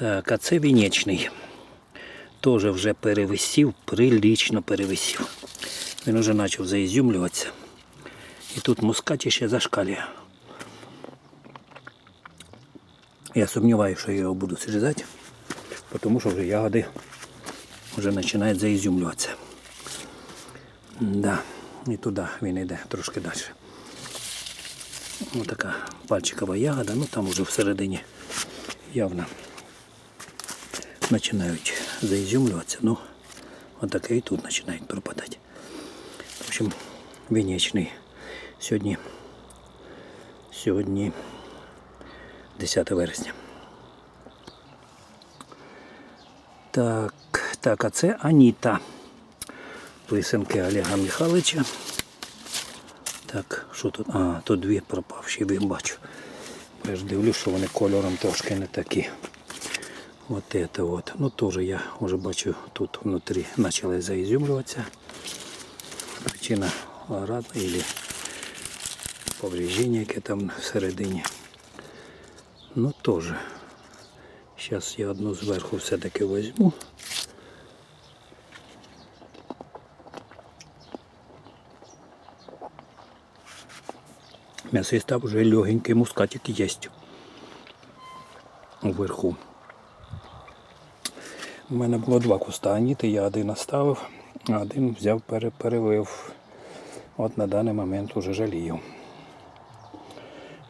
Так, а це вінечний. Теж вже перевисів, прилічно перевисів. Він вже почав заізюмлюватися. І тут мускаті ще зашкалює. Я сумніваюся, що я його буду зрізати, тому що вже ягоди вже починають заізюмлюватися. Да. І туди він йде трошки далі. Ось така пальчикова ягода, ну там уже всередині явно починають заізюмлюватися. Ну, отаке і тут починають пропадати. В общем, вінечний. Сьогодні, сьогодні 10 вересня. Так, так, а це Аніта. Писанки Олега Михайловича. Так, що тут? А, тут дві пропавші, бачу. Я ж дивлюсь, що вони кольором трошки не такі. Вот это вот. Ну тоже я уже бачу, тут внутри почали заизюмливаться. Причина разна или повреждение, яке там всередині. Ну тоже. Зараз я одну зверху все-таки візьму. М'ясиста вже легенький мускатик є. Вверху. У мене було два куста аніти, я один оставив, а один взяв, пере- перевив. От на даний момент уже жалію.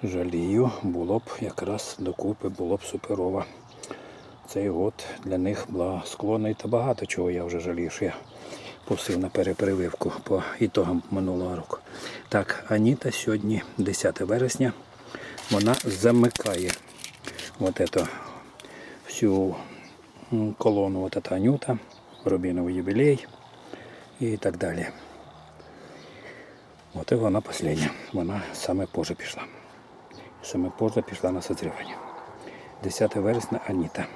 Жалію, було б якраз докупи, було б суперово. Цей год для них благосклонний та багато чого я вже жалію, що я пустив на перепрививку по ітогам минулого року. Так, Аніта сьогодні 10 вересня. Вона замикає вот это, всю колону вот это Анюта, Рубіновий юбілей і так далі. От і вона остання. Вона саме позже пішла. Саме позже пішла на созрівання. 10 вересня Аніта.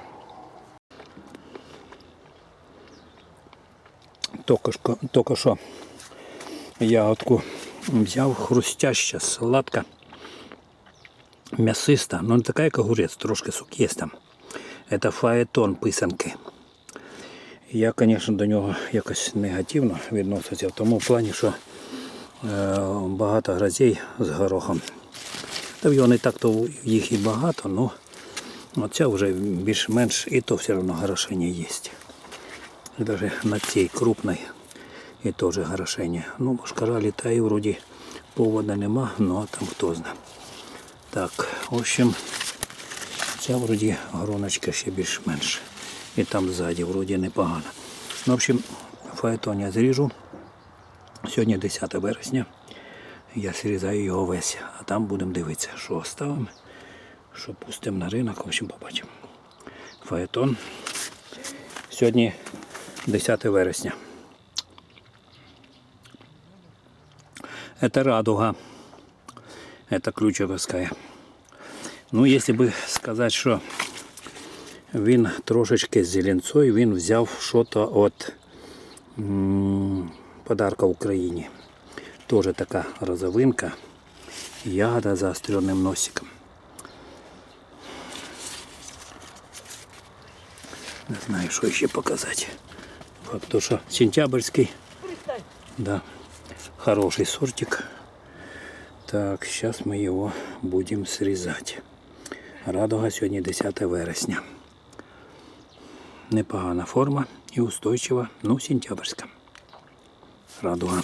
Тільки що, ягодку взяв хрустяща, сладка, м'ясиста, ну не така, як огурець, трошки сок є там. Це фаетон писанки. Я, звісно, до нього якось негативно відносився в тому плані, що е, багато грозей з горохом. Та його не так то їх і багато, але оця вже більш-менш і то все одно горошення є. Навіть на цій крупній і теж горошення. Ну, башкара літає, вроді повода нема, ну а там хто знає. Так, в общем, ця вроді гроночка ще більш-менш. І там ззаді вроді непогано. Ну, в общем, фаетон я зріжу. Сьогодні 10 вересня. Я срізаю його весь, а там будемо дивитися, що оставимо, що пустимо на ринок, в общем, побачимо. Фаетон. Сьогодні 10 вересня. Это радуга. Это ключовская. Ну, если бы сказать, що він трошечки з зеленцою, він взяв щось від м, подарка Україні. Тоже така розовинка. Ягода з заостренным носиком. Не знаю, що ще показати. Факт то, що сентябрьський. Да. Хороший сортик. Так, сейчас мы его будем срезать. Радуга сьогодні 10 вересня. Непогана форма і устойчива, ну сентябрьська. Радуга.